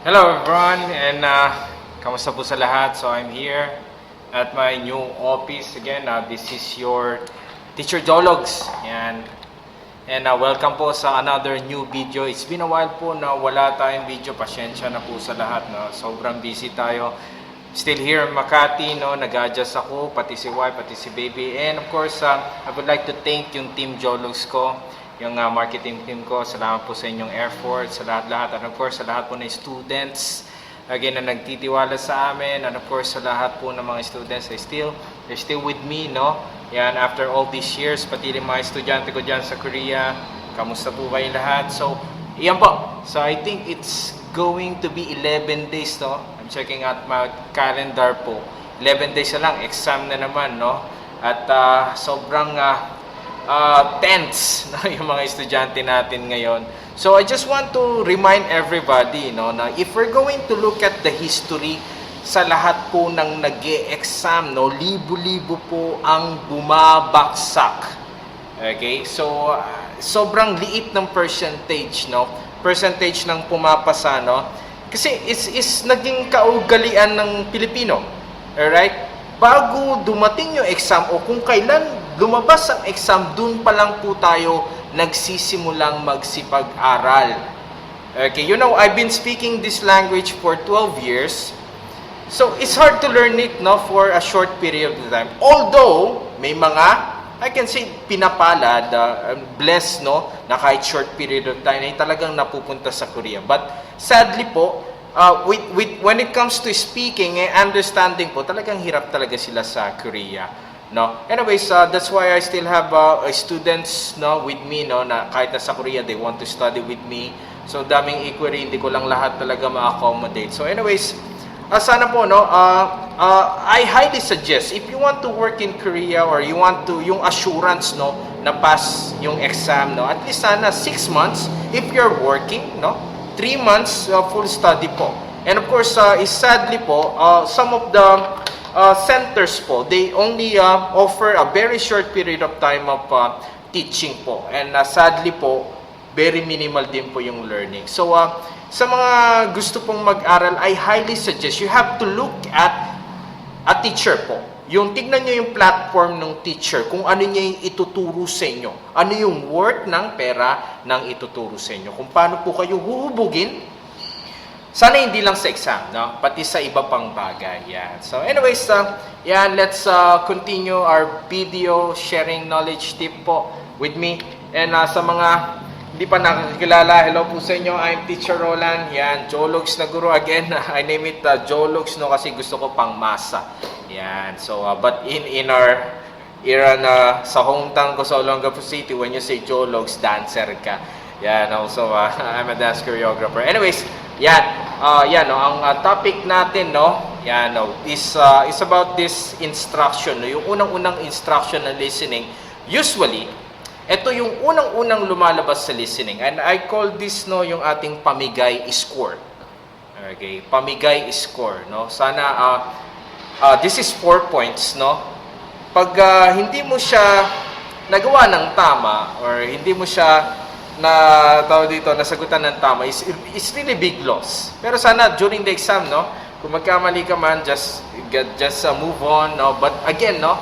Hello everyone and uh, kamusta po sa lahat? So I'm here at my new office again. Uh, this is your Teacher Jologs. Yan. And uh, welcome po sa another new video. It's been a while po na wala tayong video. Pasensya na po sa lahat. No? Sobrang busy tayo. Still here in Makati, no? nag-adjust ako, pati si wife, pati si baby. And of course, uh, I would like to thank yung team Jologs ko, yung uh, marketing team ko. Salamat po sa inyong effort, sa lahat-lahat. And of course, sa lahat po ng students, again, na nagtitiwala sa amin. And of course, sa lahat po ng mga students, ay still, they're still with me, no? Yan, after all these years, pati rin mga estudyante ko dyan sa Korea, kamusta po kayo lahat? So, iyan po. So, I think it's going to be 11 days, no? I'm checking out my calendar po. 11 days na lang, exam na naman, no? At ah, sobrang ah, uh, tense na yung mga estudyante natin ngayon. So I just want to remind everybody no na if we're going to look at the history sa lahat po ng nag exam no, libo-libo po ang bumabaksak. Okay? So uh, sobrang liit ng percentage no, percentage ng pumapasa no. Kasi is is naging kaugalian ng Pilipino. Alright? Bago dumating yung exam o kung kailan lumabas ang exam, dun pa lang po tayo nagsisimulang magsipag-aral. Okay, you know, I've been speaking this language for 12 years. So, it's hard to learn it no, for a short period of time. Although, may mga, I can say, pinapalad, uh, blessed, no, na kahit short period of time ay talagang napupunta sa Korea. But, sadly po, uh, with, with, when it comes to speaking and understanding po, talagang hirap talaga sila sa Korea. No? Anyways, uh, that's why I still have uh, students no, with me no, na kahit nasa Korea, they want to study with me. So, daming inquiry, hindi ko lang lahat talaga ma-accommodate. So, anyways, uh, sana po, no, uh, uh, I highly suggest, if you want to work in Korea or you want to, yung assurance, no, na pass yung exam, no, at least sana 6 months, if you're working, no, 3 months uh, full study po. And of course, uh, is sadly po, uh, some of the uh, centers po, they only uh, offer a very short period of time of uh, teaching po. And uh, sadly po, very minimal din po yung learning. So, uh, sa mga gusto pong mag-aral, I highly suggest you have to look at a teacher po. Yung tignan nyo yung platform ng teacher, kung ano niya yung ituturo sa inyo. Ano yung worth ng pera ng ituturo sa inyo. Kung paano po kayo huhubugin sana hindi lang sa exam, no? Pati sa iba pang bagay. Yan. So anyways, uh, yan, let's uh, continue our video sharing knowledge tip po with me. And uh, sa mga hindi pa nakakilala, hello po sa inyo. I'm Teacher Roland. Yan, Jologs na guru again. I name it uh, Jologs no kasi gusto ko pang masa. Yan. So uh, but in in our era na sa hometown ko sa Olongapo City, when you say Jologs, dancer ka. Yan, also, uh, I'm a dance choreographer. Anyways, yan, uh, yan, no, ang uh, topic natin, no, yan, no, is, uh, is about this instruction, no, yung unang-unang instruction na listening. Usually, ito yung unang-unang lumalabas sa listening. And I call this, no, yung ating pamigay score. Okay, pamigay score, no. Sana, uh, uh, this is four points, no. Pag uh, hindi mo siya nagawa ng tama or hindi mo siya na tao dito, nasagutan ng tama is, is really big loss. Pero sana during the exam, no, kung magkamali ka man, just, just uh, move on, no. But again, no,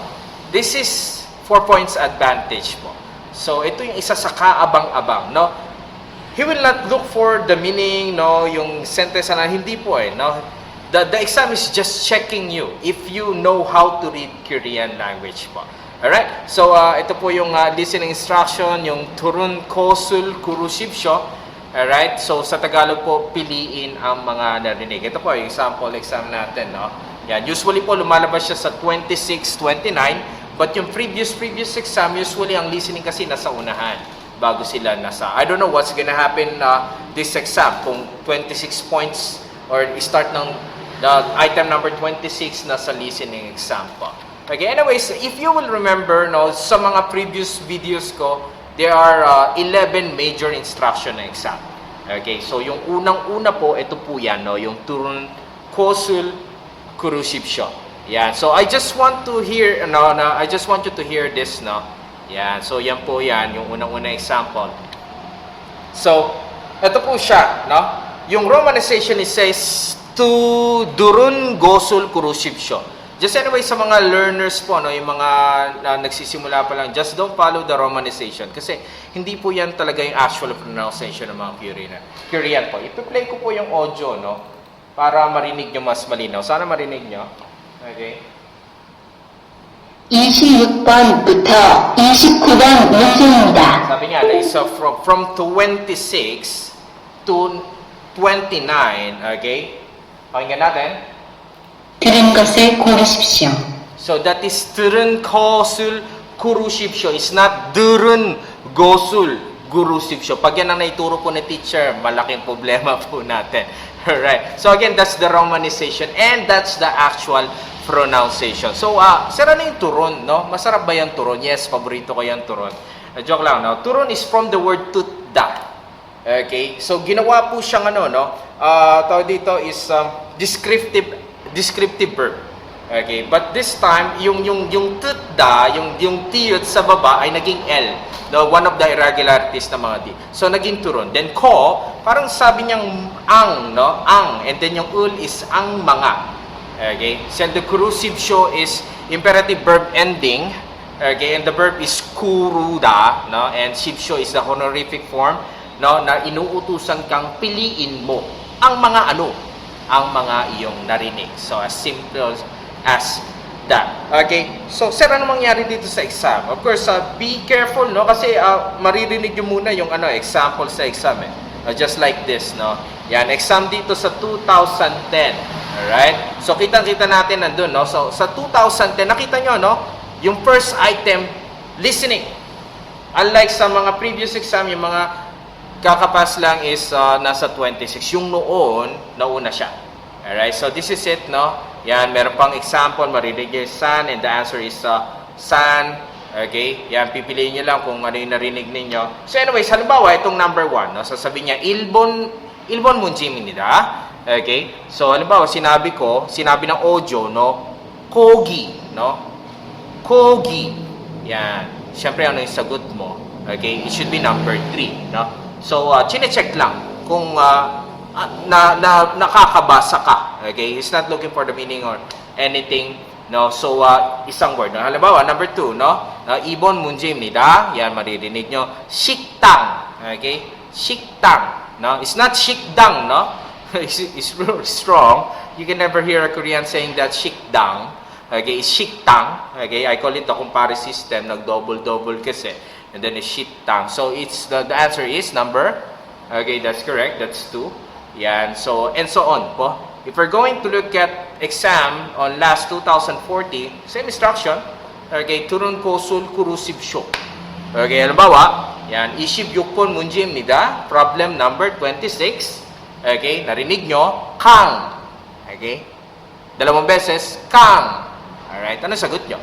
this is four points advantage po. So, ito yung isa sa kaabang-abang, no. He will not look for the meaning, no, yung sentence na hindi po eh, no. The, the exam is just checking you if you know how to read Korean language po. Alright? So, uh, ito po yung uh, listening instruction, yung turun kosul kurusipsyo. Alright? So, sa Tagalog po, piliin ang mga narinig. Ito po yung sample exam natin, no? Yan. Usually po, lumalabas siya sa 26, 29. But yung previous, previous exam, usually ang listening kasi nasa unahan bago sila nasa. I don't know what's gonna happen uh, this exam. Kung 26 points or start ng the item number 26 na sa listening exam po. Okay, anyways, if you will remember, no, sa mga previous videos ko, there are uh, 11 major instruction na exam. Okay, so yung unang-una po, ito po yan, no, yung turun kosul kurusipsyo. Yan, so I just want to hear, no, no, I just want you to hear this, no. Yan, so yan po yan, yung unang-una example. So, ito po siya, no. yung romanization it says to durun gosul kurusipsyo. Just anyway, sa mga learners po, no, yung mga na nagsisimula pa lang, just don't follow the romanization. Kasi hindi po yan talaga yung actual pronunciation ng mga Korean. Korean po. Ipi-play ko po yung audio, no? Para marinig nyo mas malinaw. Sana marinig nyo. Okay? 26번부터 29번 문제입니다. Sabi niya, na isa from, from 26 to 29, okay? Pakinggan natin. 들은 것을 고르십시오. So that is 들은 것을 고르십시오. It's not 들은 것을 고르십시오. Pag yan ang naituro po ni teacher, malaking problema po natin. Alright. So again, that's the romanization and that's the actual pronunciation. So, ah, sira na yung turon, no? Masarap ba yung turon? Yes, paborito ko yung turon. Uh, joke lang, no? Turon is from the word tutda. Okay? So, ginawa po siyang ano, no? Ah, tawag dito is um, descriptive descriptive verb. Okay? But this time, yung yung yung tutda, yung yung tiyot sa baba ay naging L. No, one of the irregularities ng mga di. So naging turon. Then ko, parang sabi niyang ang, no? Ang. And then yung ul is ang mga. Okay? So the corrosive show is imperative verb ending. Okay? And the verb is kuruda, no? And shipsho is the honorific form, no? Na inuutusan kang piliin mo ang mga ano, ang mga iyong narinig. So as simple as that. Okay? So, sir, ano mangyari dito sa exam? Of course, uh, be careful, no? Kasi uh, maririnig nyo muna yung ano, example sa exam, eh. Uh, just like this, no? Yan, exam dito sa 2010. Alright? So, kitang-kita natin nandun, no? So, sa 2010, nakita nyo, no? Yung first item, listening. Unlike sa mga previous exam, yung mga kakapas lang is uh, nasa 26. Yung noon, nauna siya. Alright, so this is it, no? Yan, meron pang example, marinig yung sun, and the answer is uh, sun. Okay? Yan, pipiliin nyo lang kung ano yung narinig ninyo. So anyways, halimbawa, itong number one, no? Sasabihin niya, Ilbon, Ilbon Munjimi nida. Okay? So, halimbawa, sinabi ko, sinabi ng audio, no? Kogi, no? Kogi. Yan. Siyempre, ano yung sagot mo? Okay? It should be number 3, no? So, uh, chine-check lang kung uh, ah, na, na nakakabasa ka. Okay? It's not looking for the meaning or anything. No? So, uh, isang word. No? Halimbawa, number 2, no? Uh, ibon munjimnida. Yan, maririnig nyo. Shiktang. Okay? Shiktang. No? It's not shikdang, no? it's, it's strong. You can never hear a Korean saying that shikdang. Okay, it's shiktang. Okay, I call it the comparison system. Nag-double-double kasi. And then it's shiktang. So, it's the, the answer is number. Okay, that's correct. That's 2. Yan. So, and so on po. If we're going to look at exam on last 2040, same instruction. Okay, turun kosul kurusib sho. Okay, halimbawa, yan, isip yukpon munjimnida, problem number 26. Okay, narinig nyo, kang. Okay, dalawang beses, kang. Alright, ano sagot nyo?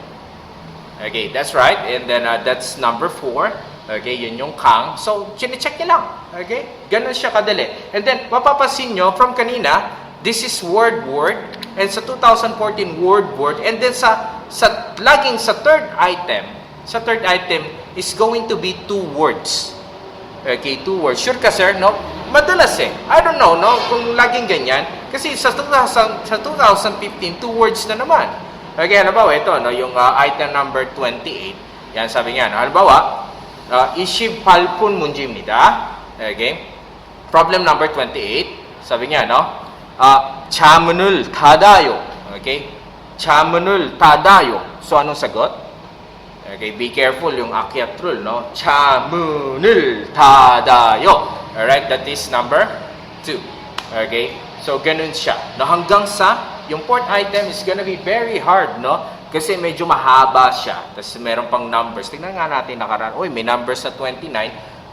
Okay, that's right. And then uh, that's number 4. Okay, yun yung kang. So, chinecheck nyo lang. Okay? Ganun siya kadali. And then, mapapasin nyo, from kanina, this is word word. And sa 2014, word word. And then sa, sa laging sa third item, sa third item is going to be two words. Okay, two words. Sure ka, sir? No? Madalas eh. I don't know, no? Kung laging ganyan. Kasi sa 2000, sa 2015, two words na naman. Okay, halimbawa, ito, no? Yung uh, item number 28. Yan, sabi niya, no? Halimbawa, uh, ishib palpun munjimnida. Okay? Problem number 28. Sabi niya, no? Uh, chamunul tadayo. Okay? Chamunul tadayo. So, anong sagot? Okay, be careful yung akyat rule, no? Chamunul tadayo. Alright, that is number 2. Okay? So, ganun siya. No, hanggang sa, yung fourth item is gonna be very hard, no? Kasi medyo mahaba siya. Tapos meron pang numbers. Tingnan nga natin nakaraan. Uy, may numbers sa 29.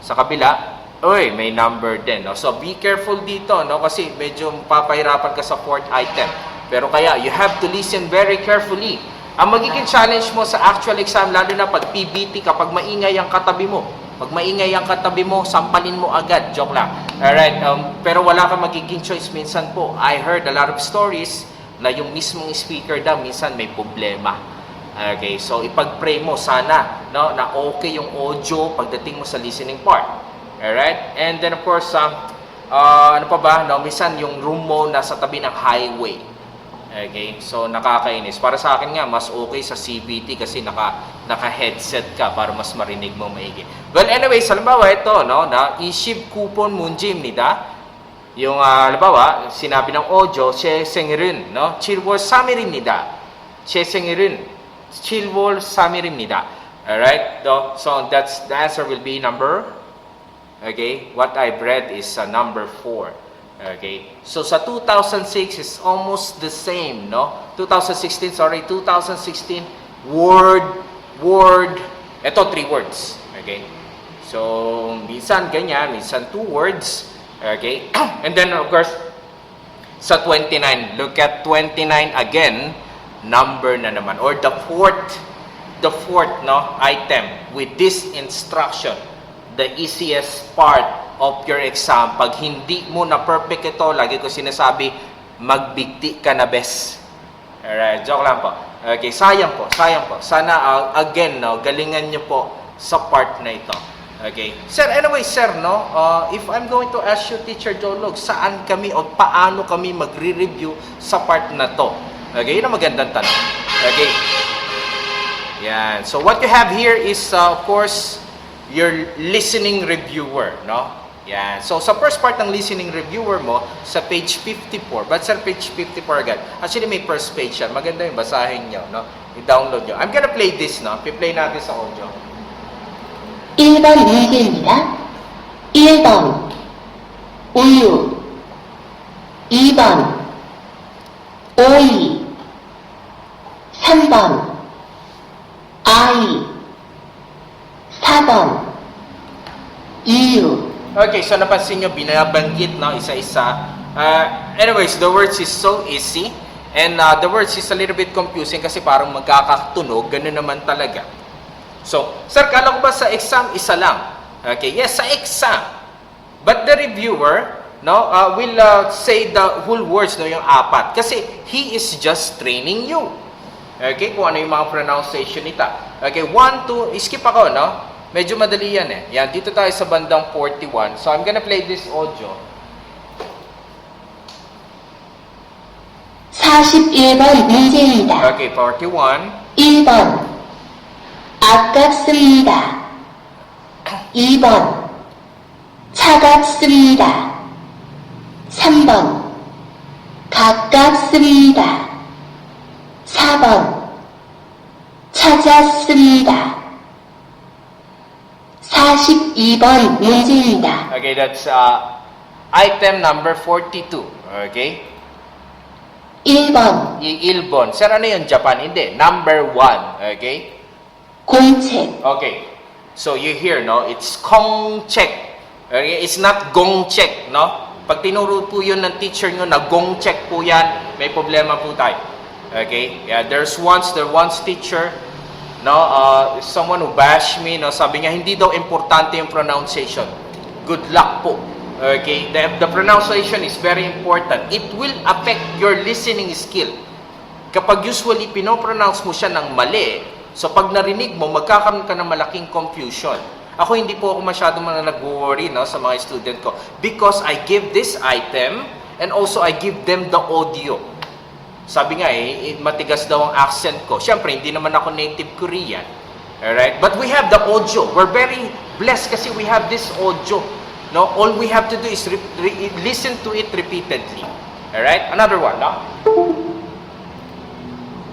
Sa kabila, uy, may number din, no? So, be careful dito, no? Kasi medyo papahirapan ka sa fourth item. Pero kaya, you have to listen very carefully. Ang magiging challenge mo sa actual exam, lalo na pag PBT, kapag maingay ang katabi mo, pag maingay ang katabi mo, sampalin mo agad. Joke lang. Alright, um, pero wala kang magiging choice minsan po. I heard a lot of stories na yung mismong speaker daw minsan may problema. Okay, so ipag-pray mo sana no, na okay yung audio pagdating mo sa listening part. Alright? And then of course, um, uh, ano pa ba? No, minsan yung room mo nasa tabi ng highway. Okay? So, nakakainis. Para sa akin nga, mas okay sa CBT kasi naka, naka-headset ka para mas marinig mo maigi. Well, anyway, halimbawa ito, no, na iship coupon mo munjim nida. yung ah, halimbawa, sinabi ng audio, 제 생일은 no, 7월 3일입니다. 제 생일은 7월 3일입니다. Alright? So, so that's the answer will be number Okay? What I've read is uh, number 4. Okay? So sa 2006 is almost the same, no? 2016, sorry, 2016 word word ito three words. Okay? So minsan ganyan, minsan two words. Okay? And then of course sa 29, look at 29 again, number na naman or the fourth the fourth no item with this instruction the easiest part of your exam. Pag hindi mo na perfect ito lagi ko sinasabi magbigti ka na best alright joke lang po. Okay sayang po sayang po. Sana uh, again no galingan niyo po sa part na ito okay sir anyway sir no uh, if I'm going to ask you teacher Jolog saan kami o paano kami magre-review sa part na to okay yun ang magandang tanong okay yan. So what you have here is uh, of course your listening reviewer, no? Yan. So sa first part ng listening reviewer mo sa page 54. But sa page 54 agad. Actually may first page yan. Maganda yung basahin nyo, no? I-download nyo. I'm gonna play this, no? I-play natin sa audio. 1번 문제입니다. 1번 우유 2번 오이 3번 아이 4번 이유 Okay, so napansin nyo, binabanggit no, isa-isa. Uh, anyways, the words is so easy. And uh, the words is a little bit confusing kasi parang magkakatunog. Ganun naman talaga. So, sir, kala ko ba sa exam, isa lang? Okay, yes, sa exam. But the reviewer, no, uh, will uh, say the whole words, no, yung apat. Kasi he is just training you. Okay, kung ano yung mga pronunciation nita. Okay, one, two, skip ako, no? Medyo madali yan eh. Yan, dito tayo sa bandang 41. So, I'm gonna play this audio. 41번 문제입니다. Okay, 41. 1번 아깝습니다. 2번 차갑습니다. 3번 가깝습니다. 4번 찾았습니다. 42번 문제입니다. Okay, that's uh, item number 42. Okay? 1번 I Ilbon. Sir, ano yun? Japan? Hindi. Number 1. Okay? 공책 Okay. So you hear, no? It's kongcheck. Okay? It's not gongcheck, no? Pag tinuro po yun ng teacher nyo na gongcheck po yan, may problema po tayo. Okay? Yeah, there's once, there once teacher, no? Uh, someone who bashed me, no? Sabi niya, hindi daw importante yung pronunciation. Good luck po. Okay? The, the pronunciation is very important. It will affect your listening skill kapag usually pinopronounce mo siya ng mali, so pag narinig mo, magkakaroon ka ng malaking confusion. Ako hindi po ako masyado man nag-worry no, sa mga student ko because I give this item and also I give them the audio. Sabi nga eh, eh, matigas daw ang accent ko. Siyempre, hindi naman ako native Korean. Alright? But we have the audio. We're very blessed kasi we have this audio. No? All we have to do is re- re- listen to it repeatedly. Alright? Another one, no?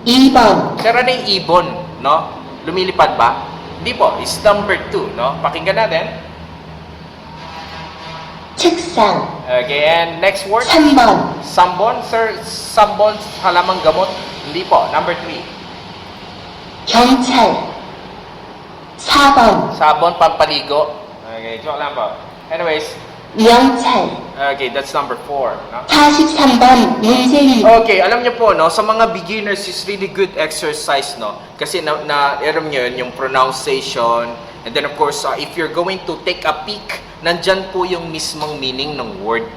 2번 Sir, ano yung ibon, no? Lumilipad ba? Hindi po, is number 2, no? Pakinggan natin. Tiksan. Okay, and next word? Sambon. Sambon, sir. Sambon, halamang gamot. Hindi po. Number 3. Kyongchal. Sabon. Sabon, pampaligo. Okay, joke lang po. Anyways, 명찰 okay, that's number 4, no? 43번 문제입니다. Okay, alam niyo po, no, sa mga beginners is really good exercise, no? Kasi na, na alam niyo yun, yung pronunciation, and then of course, uh, if you're going to take a peek, nandyan po yung mismong meaning ng word.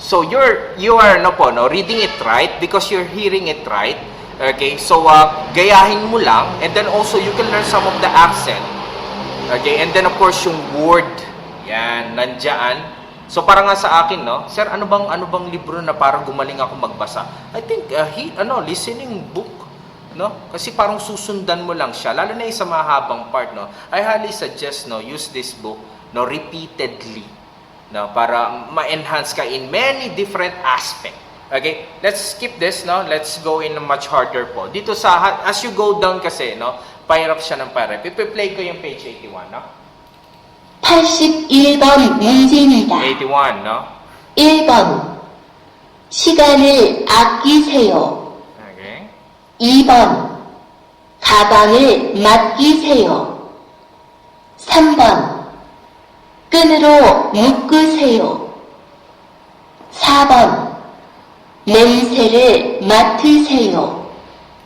So you're you are no po no reading it right because you're hearing it right. Okay? So uh, gayahin mo lang and then also you can learn some of the accent. Okay? And then of course yung word yan nandiyan So para nga sa akin, no, sir, ano bang ano bang libro na para gumaling ako magbasa? I think uh, he, ano, listening book, no? Kasi parang susundan mo lang siya, lalo na yung sa mahabang part, no. I highly suggest, no, use this book, no, repeatedly, no, para ma-enhance ka in many different aspect. Okay, let's skip this, no. Let's go in much harder po. Dito sa as you go down kasi, no, pahirap siya ng pahirap. Ipi-play ko yung page 81, no. 81번 문제입니다. 81, no. 1번. 시간을 아끼세요. Okay. 2번. 가방을 맡기세요. 3번. 끈으로 묶으세요. 4번. 냄새를 맡으세요.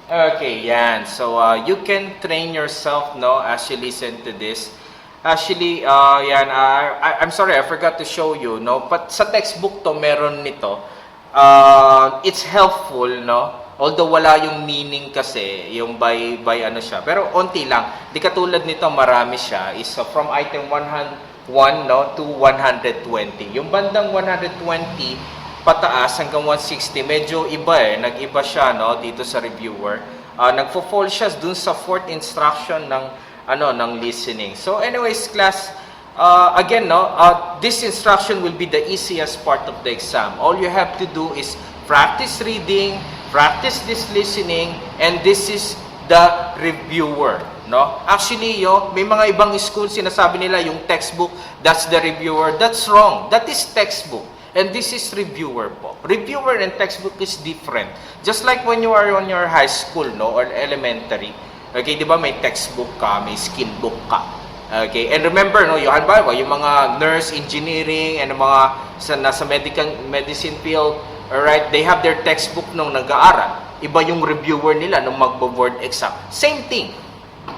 Okay, yan. So, uh, you can train yourself, no, as you listen to this. Actually, uh, yan, uh, I, I'm sorry, I forgot to show you, no, but sa textbook to, meron nito. Uh, it's helpful, no, although wala yung meaning kasi, yung by, by ano siya. Pero onti lang. Di katulad nito, marami siya. Is uh, from item 101, no, to 120. Yung bandang 120, pataas hanggang 160, medyo iba eh. Nag-iba siya no dito sa reviewer. Ah, nagfo-fall siya dun sa fourth instruction ng ano ng listening. So anyways, class, uh, again no, uh, this instruction will be the easiest part of the exam. All you have to do is practice reading, practice this listening, and this is the reviewer. No? Actually, yo, may mga ibang school sinasabi nila yung textbook, that's the reviewer. That's wrong. That is textbook. And this is reviewer po. Reviewer and textbook is different. Just like when you are on your high school, no, or elementary. Okay, di ba may textbook ka, may skill book ka. Okay, and remember, no, yung halimbawa, yung mga nurse, engineering, and mga sa, nasa medical, medicine field, alright, they have their textbook nung nag-aaral. Iba yung reviewer nila nung magbo-board exam. Same thing.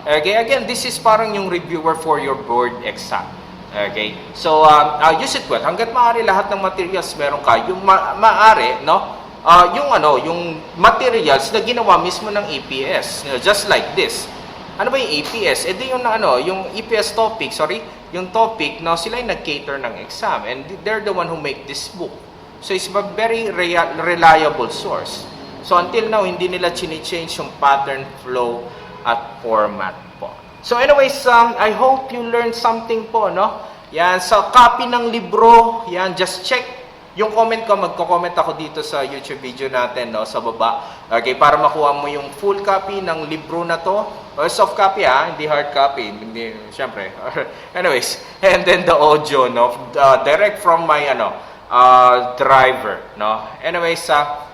Okay, again, this is parang yung reviewer for your board exam. Okay? So, um, uh, use it well. Hanggat maaari lahat ng materials meron ka, yung ma- maaari, no? Uh, yung ano, yung materials na ginawa mismo ng EPS. You know, just like this. Ano ba yung EPS? Eh di yung na- ano, yung EPS topic, sorry, yung topic, no, sila yung nag-cater ng exam and they're the one who make this book. So it's a very reliable source. So until now, hindi nila chini-change yung pattern, flow, at format po. So anyways, um, I hope you learned something po, no? Yan, sa copy ng libro, yan, just check yung comment ko, magko-comment ako dito sa YouTube video natin, no, sa baba. Okay, para makuha mo yung full copy ng libro na to. O, soft copy ha, hindi hard copy. Hindi, syempre. anyways, and then the audio, no, uh, direct from my, ano, uh, driver, no. Anyways, uh,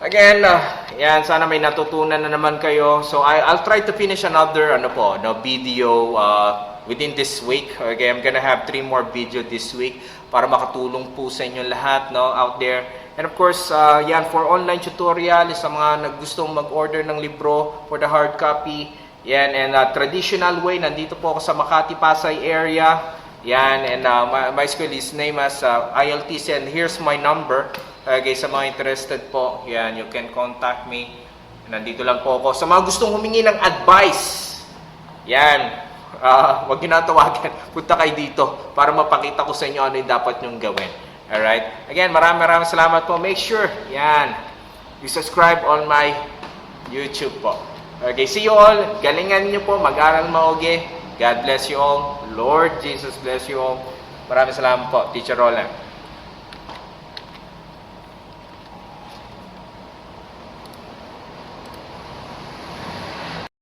Again, uh, yan, sana may natutunan na naman kayo. So, I, I'll try to finish another, ano po, no, video uh, within this week. Okay, I'm gonna have three more video this week para makatulong po sa inyo lahat, no, out there. And of course, uh, yan, for online tutorial, sa mga naggustong mag-order ng libro for the hard copy, yan, and uh, traditional way, nandito po ako sa Makati, Pasay area. Yan, and uh, my, my school is name as uh, ILTC, and here's my number. Okay, sa mga interested po, yan, you can contact me. Nandito lang po ako. Sa mga gustong humingi ng advice, yan, uh, wag nyo na tawagan. Punta kayo dito para mapakita ko sa inyo ano yung dapat nyong gawin. Alright? Again, maraming maraming salamat po. Make sure, yan, you subscribe on my YouTube po. Okay, see you all. Galingan niyo po. Mag-aral maogi. God bless you all. Lord Jesus bless you all. Maraming salamat po. Teacher Roland.